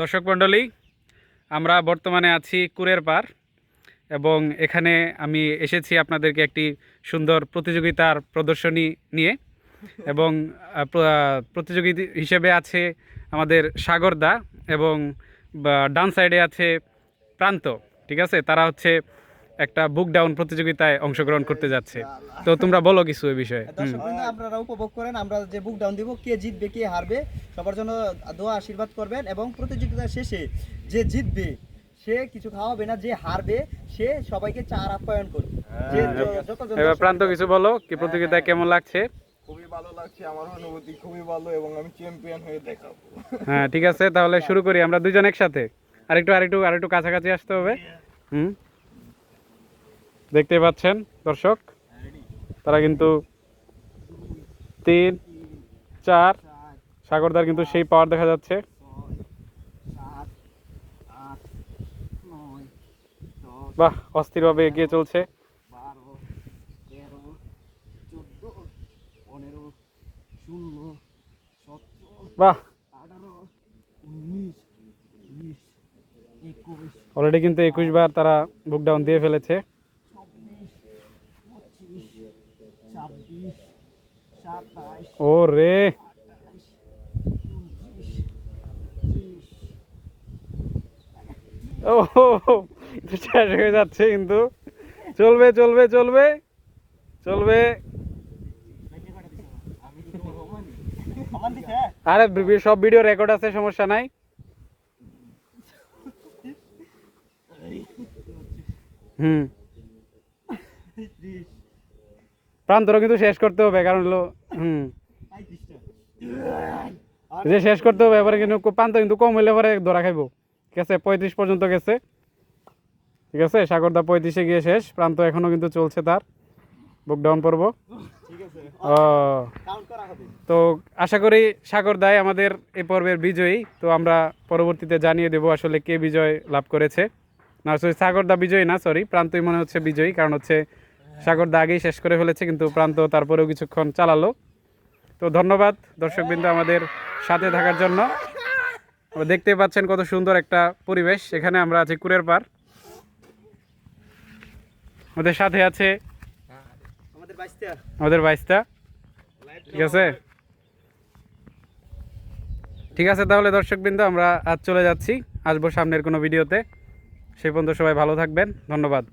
দর্শক মণ্ডলী, আমরা বর্তমানে আছি কুরের পার এবং এখানে আমি এসেছি আপনাদেরকে একটি সুন্দর প্রতিযোগিতার প্রদর্শনী নিয়ে এবং প্রতিযোগী হিসেবে আছে আমাদের সাগরদা এবং ডান সাইডে আছে প্রান্ত, ঠিক আছে? তারা হচ্ছে একটা বুক ডাউন প্রতিযোগিতায় অংশগ্রহণ করতে যাচ্ছে। তো তোমরা বলো কিছু এই বিষয়ে। আপনারা উপভোগ করেন আমরা যে বুক ডাউন দিব কে জিতবে কে হারবে সবার জন্য দোয়া আশীর্বাদ করবেন এবং প্রতিযোগিতা শেষে যে জিতবে সে কিছু খাওয়াবে না যে হারবে সে সবাইকে চার আপ্যায়ন করবে। যে য- যতজন এবার প্রান্ত কিছু বলো কি প্রতিযোগিতায় কেমন লাগছে? খুবই ভালো লাগছে আমার অনুভূতি খুবই ভালো এবং আমি চ্যাম্পিয়ন হয়ে দেখাবো। হ্যাঁ ঠিক আছে তাহলে শুরু করি আমরা দুজন একসাথে। আরেকটু আরেকটু আরেকটু কাছাকাছি আসতে হবে। হুম? দেখতে পাচ্ছেন, দর্শক। তারা কিন্তু তিন, চার, সাগরদার কিন্তু সেই পাওয়ার দেখা যাচ্ছে। বাহ, অস্থিরভাবে এগিয়ে চলছে। বাহ। অলরেডি কিন্তু একুশ বার তারা বুক ডাউন দিয়ে ফেলেছে। ও রে ও শেষ হয়ে যাচ্ছে কিন্তু। চলবে চলবে চলবে চলবে। আরে সব ভিডিও রেকর্ড আছে, সমস্যা নাই। হুম। প্রান্তরও কিন্তু শেষ করতে হবে, কারণ হলো হুম। যে শেষ করতে হবে এবারে কিন্তু প্রান্ত কিন্তু কম হইলে পরে ধরা খাইবো। ঠিক আছে পঁয়ত্রিশ পর্যন্ত গেছে। ঠিক আছে সাগরদা পঁয়ত্রিশে গিয়ে শেষ। প্রান্ত এখনও কিন্তু চলছে তার। বুক ডাউন পর্ব ও। তো আশা করি সাগর দায় আমাদের এই পর্বের বিজয়ী। তো আমরা পরবর্তীতে জানিয়ে দেব আসলে কে বিজয় লাভ করেছে। না সরি সাগর দা বিজয়ী না সরি। প্রান্তই মনে হচ্ছে বিজয়ী কারণ হচ্ছে সাগর দা আগেই শেষ করে ফেলেছে, কিন্তু প্রান্ত তারপরেও কিছুক্ষণ চালালো। তো ধন্যবাদ দর্শকবৃন্দ আমাদের সাথে থাকার জন্য। দেখতে পাচ্ছেন কত সুন্দর একটা পরিবেশ। এখানে আমরা আছি কুরের পার আমাদের সাথে আছে আমাদের বাইশটা। ঠিক আছে? ঠিক আছে তাহলে দর্শকবৃন্দ, আমরা আজ চলে যাচ্ছি। আসব সামনের কোনো ভিডিওতে। সেই পর্যন্ত সবাই ভালো থাকবেন। ধন্যবাদ।